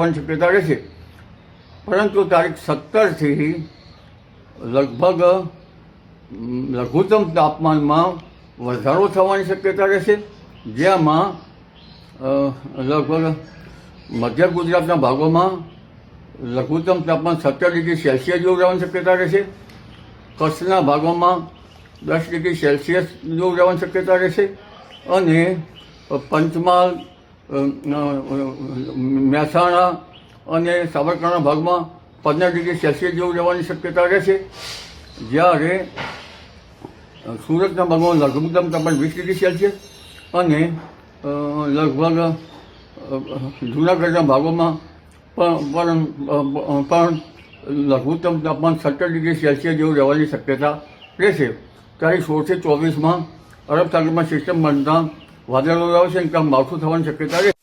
થવાની શક્યતા રહેશે પરંતુ તારીખ સત્તરથી લગભગ લઘુત્તમ તાપમાનમાં વધારો થવાની શક્યતા રહેશે જેમાં લગભગ મધ્ય ગુજરાતના ભાગોમાં લઘુત્તમ તાપમાન સત્તર ડિગ્રી સેલ્સિયસ જેવું રહેવાની શક્યતા રહેશે કચ્છના ભાગોમાં દસ ડિગ્રી સેલ્સિયસ જેવું રહેવાની શક્યતા રહેશે અને પંચમહાલ મહેસાણા અને સાબરકાંઠાના ભાગમાં પંદર ડિગ્રી સેલ્સિયસ જેવું રહેવાની શક્યતા રહેશે જ્યારે સુરતના ભાગમાં લઘુત્તમ તાપમાન વીસ ડિગ્રી સેલ્સિયસ અને લગભગ જૂનાગઢના ભાગોમાં પણ પણ લઘુત્તમ તાપમાન સત્તર ડિગ્રી સેલ્સિયસ જેવું રહેવાની શક્યતા રહેશે ત્યારે સોળથી ચોવીસમાં અરબ સાગરમાં સિસ્ટમ બનતા વાદળો આવશે અને ત્યાં માવઠું થવાની શક્યતા રહેશે